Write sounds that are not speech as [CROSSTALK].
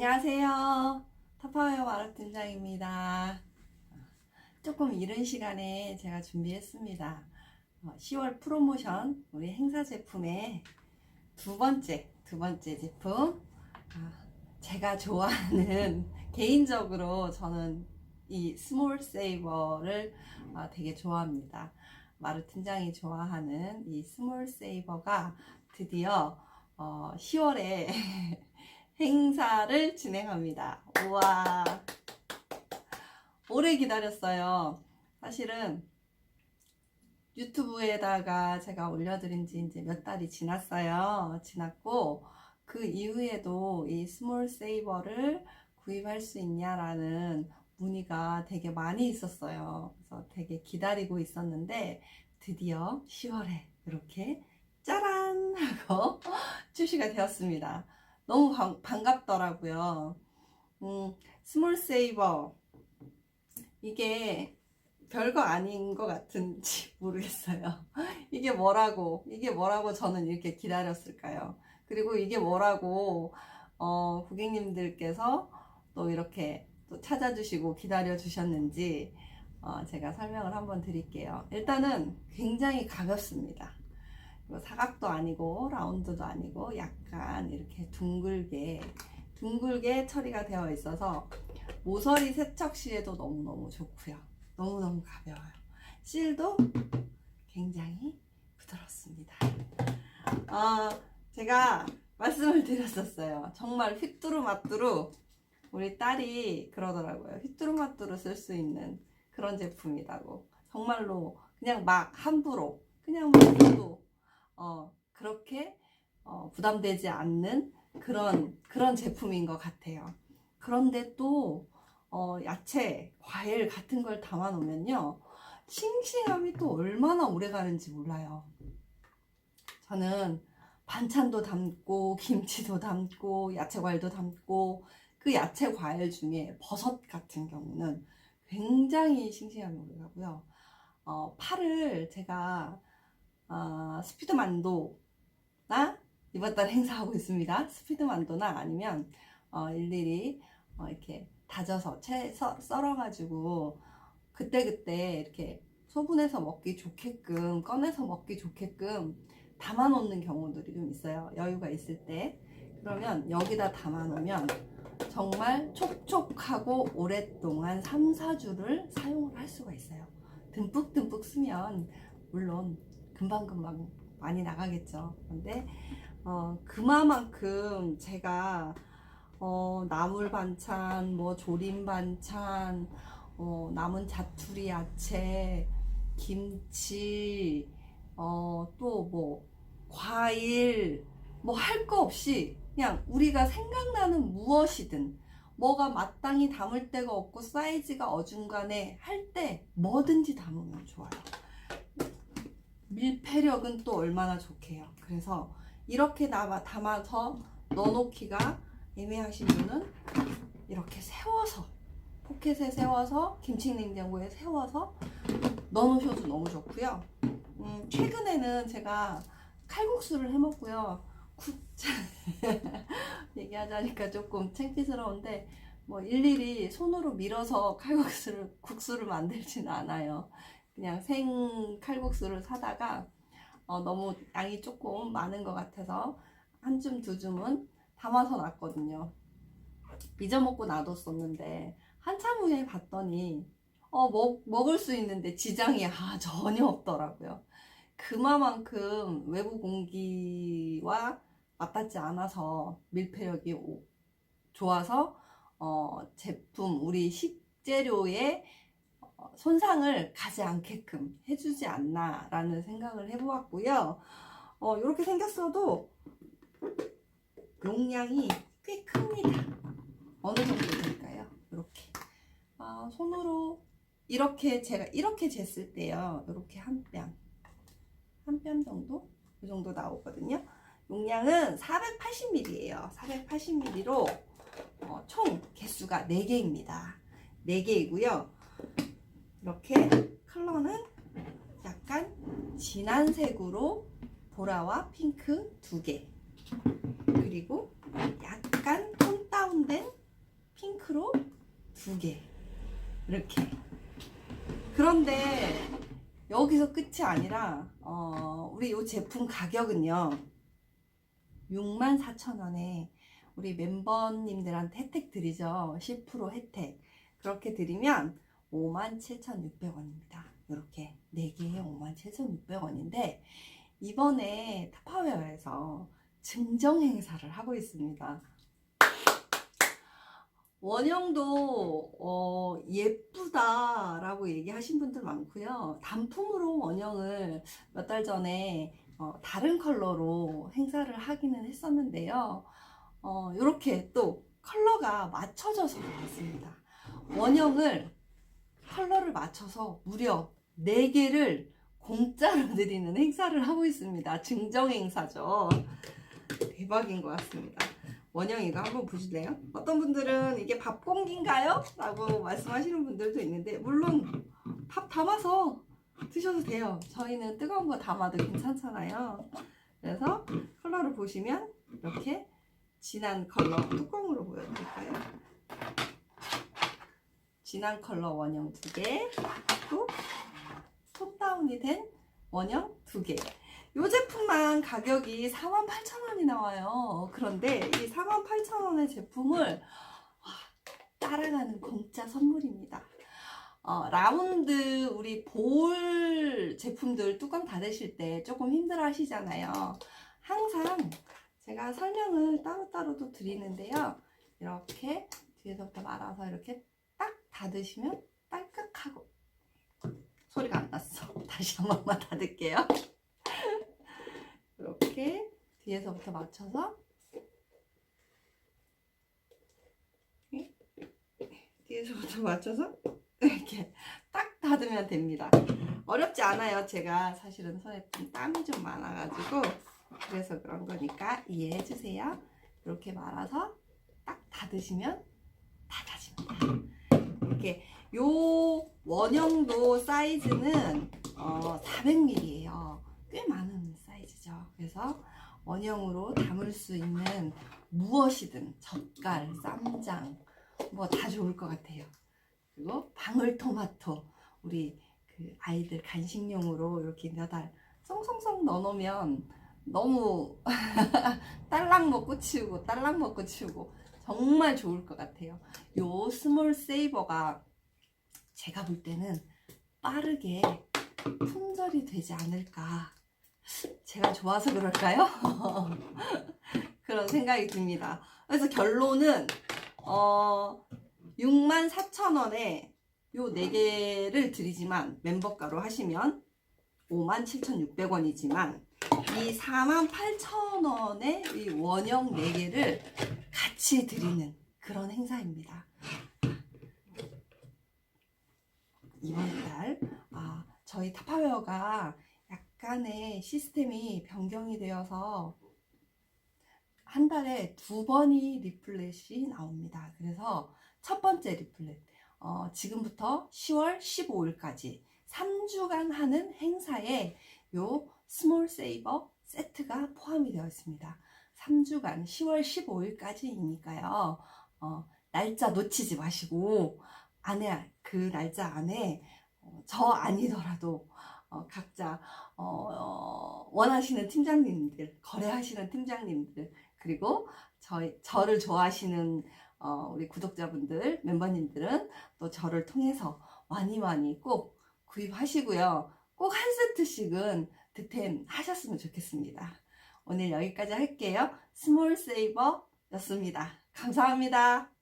안녕하세요. 타파웨어 마라 팀장입니다. 조금 이른 시간에 제가 준비했습니다. 어, 10월 프로모션 우리 행사 제품의 두 번째 두 번째 제품 아, 제가 좋아하는 [LAUGHS] 개인적으로 저는 이 스몰 세이버를 아, 되게 좋아합니다. 마루 팀장이 좋아하는 이 스몰 세이버가 드디어 어, 10월에 [LAUGHS] 행사를 진행합니다. 우와. 오래 기다렸어요. 사실은 유튜브에다가 제가 올려드린 지 이제 몇 달이 지났어요. 지났고, 그 이후에도 이 스몰 세이버를 구입할 수 있냐라는 문의가 되게 많이 있었어요. 그래서 되게 기다리고 있었는데, 드디어 10월에 이렇게 짜란! 하고 [LAUGHS] 출시가 되었습니다. 너무 반, 반갑더라고요. 음, 스몰 세이버. 이게 별거 아닌 것 같은지 [LAUGHS] 모르겠어요. 이게 뭐라고, 이게 뭐라고 저는 이렇게 기다렸을까요? 그리고 이게 뭐라고, 어, 고객님들께서 또 이렇게 또 찾아주시고 기다려 주셨는지, 어, 제가 설명을 한번 드릴게요. 일단은 굉장히 가볍습니다. 그리고 사각도 아니고 라운드도 아니고 약간 이렇게 둥글게 둥글게 처리가 되어 있어서 모서리 세척 시에도 너무너무 좋고요. 너무너무 가벼워요. 실도 굉장히 부드럽습니다. 아, 제가 말씀을 드렸었어요. 정말 휘뚜루마뚜루 우리 딸이 그러더라고요. 휘뚜루마뚜루 쓸 수 있는 그런 제품이라고. 정말로 그냥 막 함부로 그냥 막 써도 어, 그렇게 어, 부담되지 않는 그런 그런 제품인 것 같아요. 그런데 또 어, 야채, 과일 같은 걸 담아 놓으면요. 싱싱함이 또 얼마나 오래 가는지 몰라요. 저는 반찬도 담고 김치도 담고 야채 과일도 담고 그 야채 과일 중에 버섯 같은 경우는 굉장히 싱싱함이 오래 가고요. 어, 파를 제가 어, 스피드만도나 이번 달 행사하고 있습니다. 스피드만도나 아니면 어, 일일이 어, 이렇게 다져서 채 썰- 썰어가지고 그때그때 이렇게 소분해서 먹기 좋게끔 꺼내서 먹기 좋게끔 담아 놓는 경우들이 좀 있어요. 여유가 있을 때. 그러면 여기다 담아 놓으면 정말 촉촉하고 오랫동안 3, 4주를 사용을 할 수가 있어요. 듬뿍듬뿍 쓰면 물론 금방금방 많이 나가겠죠. 근데 어, 그만큼 제가 어, 나물 반찬, 뭐 조림 반찬, 어, 남은 자투리 야채, 김치, 어, 또 뭐 과일, 뭐 할 거 없이 그냥 우리가 생각나는 무엇이든 뭐가 마땅히 담을 데가 없고 사이즈가 어중간해 할때 뭐든지 담으면 좋아요. 밀폐력은 또 얼마나 좋게요. 그래서 이렇게 담아, 담아서 넣어놓기가 애매하신 분은 이렇게 세워서 포켓에 세워서 김치 냉장고에 세워서 넣어놓으셔도 너무 좋고요. 음, 최근에는 제가 칼국수를 해먹고요. 국 [LAUGHS] 얘기하자니까 조금 창피스러운데 뭐 일일이 손으로 밀어서 칼국수를 국수를 만들지는 않아요. 그냥 생 칼국수를 사다가 어, 너무 양이 조금 많은 것 같아서 한 줌 두 줌은 담아서 놨거든요. 잊어먹고 놔뒀었는데 한참 후에 봤더니 어, 먹, 먹을 수 있는데 지장이 아, 전혀 없더라고요. 그만큼 외부 공기와 맞닿지 않아서 밀폐력이 오- 좋아서 어, 제품 우리 식재료의 어, 손상을 가지 않게끔 해주지 않나라는 생각을 해보았고요. 어, 이렇게 생겼어도 용량이 꽤 큽니다. 어느 정도 될까요? 이렇게 아, 손으로 이렇게 제가 이렇게 쟀을 때요. 이렇게 한 뺨, 한 뺨 정도 이 정도 나오거든요. 용량은 480ml예요. 480ml로 어, 총 개수가 4개입니다. 4개이고요. 이렇게 컬러는 약간 진한 색으로 보라와 핑크 두 개. 그리고 약간 톤 다운된 핑크로 두 개. 이렇게. 그런데 여기서 끝이 아니라 어, 우리 이 제품 가격은요. 64,000원에 우리 멤버님들한테 혜택 드리죠. 10% 혜택. 그렇게 드리면 57,600원입니다. 이렇게 4개에 57,600원인데 이번에 타파웨어에서 증정 행사를 하고 있습니다. 원형도 어, 예쁘다라고 얘기하신 분들 많고요. 단품으로 원형을 몇 달 전에 어, 다른 컬러로 행사를 하기는 했었는데요. 어, 이렇게 또 컬러가 맞춰져서 나왔습니다. 원형을 컬러를 맞춰서 무려 4개를 공짜로 [LAUGHS] 드리는 행사를 하고 있습니다. 증정 행사죠. 대박인 것 같습니다. 원형 이거 한번 보실래요? 어떤 분들은 이게 밥 공기인가요? 라고 말씀하시는 분들도 있는데 물론 밥 담아서 드셔도 돼요. 저희는 뜨거운 거 담아도 괜찮잖아요. 그래서 컬러를 보시면 이렇게 진한 컬러 뚜껑으로 보여드릴까요? 진한 컬러 원형 두 개, 또 톤다운이 된 원형 두 개. 이 제품만 가격이 48,000원이 나와요. 그런데 이 48,000원의 제품을 와, 따라가는 공짜 선물입니다. 어, 라운드 우리 볼 제품들 뚜껑 닫으실 때 조금 힘들어 하시잖아요. 항상 제가 설명을 따로따로도 드리는데요. 이렇게 뒤에서부터 말아서 이렇게 딱 닫으시면 딸깍하고 소리가 안 났어. [LAUGHS] 다시 한 번만 닫을게요. [LAUGHS] 이렇게 뒤에서부터 맞춰서 뒤에서부터 맞춰서 [LAUGHS] 이렇게 딱 닫으면 됩니다. 어렵지 않아요. 제가 사실은 손에 좀 땀이 좀 많아가지고 그래서 그런 거니까 이해해 주세요. 이렇게 말아서 딱 닫으시면. 이렇게 요 원형도 사이즈는 어, 400ml예요. 꽤 많은 사이즈죠. 그래서 원형으로 담을 수 있는 무엇이든 젓갈, 쌈장 뭐 다 좋을 것 같아요. 그리고 방울토마토 우리 그 아이들 간식용으로 이렇게 몇알 송송송 넣어놓으면 너무 [LAUGHS] 딸랑 먹고 치우고 딸랑 먹고 치우고 정말 좋을 것 같아요. 요 스몰 세이버가 제가 볼 때는 빠르게 품절이 되지 않을까. 제가 좋아서 그럴까요? [LAUGHS] 그런 생각이 듭니다. 그래서 결론은 어 64,000원에 요 4개를 드리지만 멤버가로 하시면 57,600원이지만 이 48,000원 의 이 원형 4개를 같이 드리는 그런 행사입니다. 이번 달 아, 저희 타파웨어가 약간의 시스템이 변경이 되어서 한 달에 두 번이 리플렛이 나옵니다. 그래서 첫 번째 리플렛 어, 지금부터 10월 15일까지 3주간 하는 행사에 요 스몰 세이버 세트가 포함이 되어 있습니다. 3주간 10월 15일까지이니까요. 어, 날짜 놓치지 마시고 안에 그 날짜 안에 어, 저 아니더라도 어, 각자 어, 어, 원하시는 팀장님들, 거래하시는 팀장님들 그리고 저희 저를 좋아하시는 어, 우리 구독자분들, 멤버님들은 또 저를 통해서 많이 많이 꼭 구입하시고요. 꼭 한 세트씩은 득템 하셨으면 좋겠습니다. 오늘 여기까지 할게요. 스몰 세이버였습니다. 감사합니다.